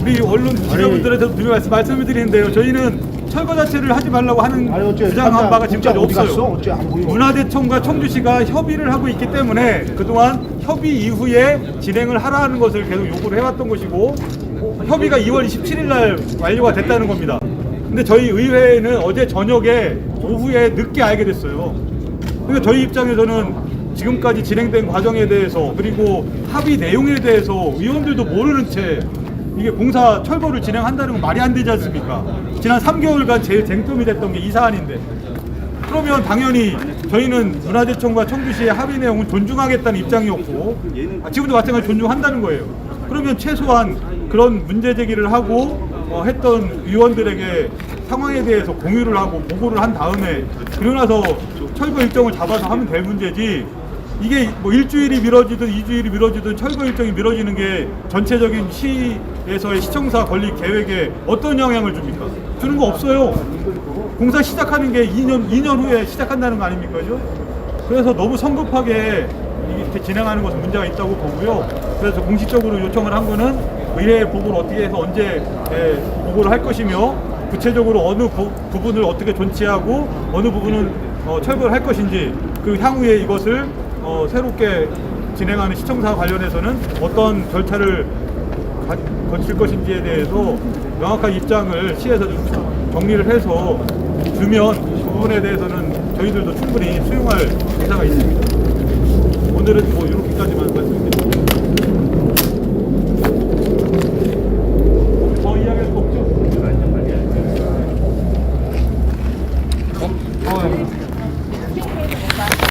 우리 언론 기자분들한테 분명히 말씀, 말씀을 드리는데요. 저희는 철거 자체를 하지 말라고 하는 아니, 어째 주장한 바가 지금까지 없어요. 갔어? 어째 안 보여? 문화재청과 청주시가 협의를 하고 있기 때문에 그동안 협의 이후에 진행을 하라는 것을 계속 요구를 해왔던 것이고 협의가 2월 27일 날 완료가 됐다는 겁니다. 근데 저희 의회는 어제 저녁에 오후에 늦게 알게 됐어요. 그러니까 저희 입장에서는 지금까지 진행된 과정에 대해서 그리고 합의 내용에 대해서 의원들도 모르는 채 이게 공사 철거를 진행한다는 건 말이 안 되지 않습니까? 지난 3개월간 제일 쟁점이 됐던 게 이 사안인데 그러면 당연히 저희는 문화재청과 청주시의 합의 내용을 존중하겠다는 입장이었고 아, 지금도 마찬가지로 존중한다는 거예요. 그러면 최소한 그런 문제 제기를 하고 어, 했던 의원들에게 상황에 대해서 공유를 하고 보고를 한 다음에 그러고 나서 철거 일정을 잡아서 하면 될 문제지 이게 뭐 일주일이 미뤄지든 이주일이 미뤄지든 철거 일정이 미뤄지는 게 전체적인 시에서의 시청사 건립 계획에 어떤 영향을 줍니까? 주는 거 없어요. 공사 시작하는 게 2년 2년 후에 시작한다는 거 아닙니까? 죠 그래서 너무 성급하게 이렇게 진행하는 것은 문제가 있다고 보고요. 그래서 공식적으로 요청을 한 거는 의회 보고를 어떻게 해서 언제 예, 보고를 할 것이며 구체적으로 어느 부, 부분을 어떻게 존치하고 어느 부분은 어, 철거를 할 것인지 그 향후에 이것을 어, 새롭게 진행하는 시청사 관련해서는 어떤 절차를 가, 거칠 것인지에 대해서 명확한 입장을 시에서 좀 정리를 해서 주면 그 부분에 대해서는 저희들도 충분히 수용할 의사가 있습니다. 오늘은 뭐 이렇게까지만 말씀드립니다. 더 이야기할 거 없죠? 어, 어. 예.